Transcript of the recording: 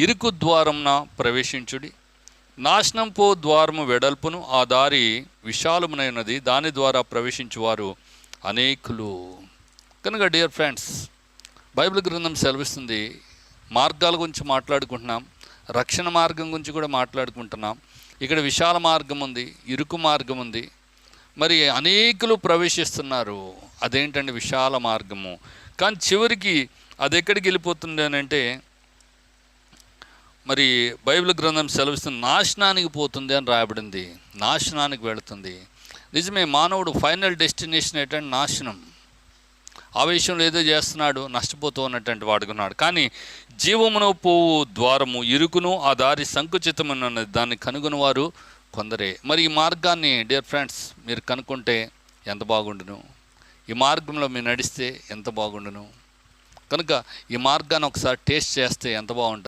ఇరుకు ద్వారంన ప్రవేశించుడి. నాశనం పో ద్వారము వెడల్పును ఆ దారి విశాలమునైనది. దాని ద్వారా ప్రవేశించువారు అనేకులు. కనుక డియర్ ఫ్రెండ్స్ బైబిల్ గ్రంథం సెలవిస్తుంది. మార్గాల గురించి మాట్లాడుకుంటున్నాం. రక్షణ మార్గం గురించి కూడా మాట్లాడుకుంటున్నాం. ఇక్కడ విశాల మార్గం ఉంది ఇరుకు మార్గం ఉంది. మరి అనేకులు ప్రవేశిస్తున్నారు. అదేంటండి విశాల మార్గము? కానీ చివరికి అది ఎక్కడికి వెళ్ళిపోతుంది అని అంటే మరి బైబిల్ గ్రంథం సెలవిస్తుంది నాశనానికి పోతుంది అని రాయబడింది. నాశనానికి వెళుతుంది. నిజమే మానవుడు ఫైనల్ డెస్టినేషన్ ఏంటంటే నాశనం. ఆవేశంలో ఏదో చేస్తున్నాడు నష్టపోతూ ఉన్నటువంటి వాడుకున్నాడు. కానీ జీవమును పోవు ద్వారము ఇరుకును ఆ దారి సంకుచితమైనది దాన్ని కనుగొనవారు కొందరే. మరి ఈ మార్గాన్ని డియర్ ఫ్రెండ్స్ మీరు కనుక్కుంటే ఎంత బాగుండును? ఈ మార్గంలో మీరు నడిస్తే ఎంత బాగుండును? కనుక ఈ మార్గాన్ని ఒకసారి టేస్ట్ చేస్తే ఎంత బాగుంటుంది?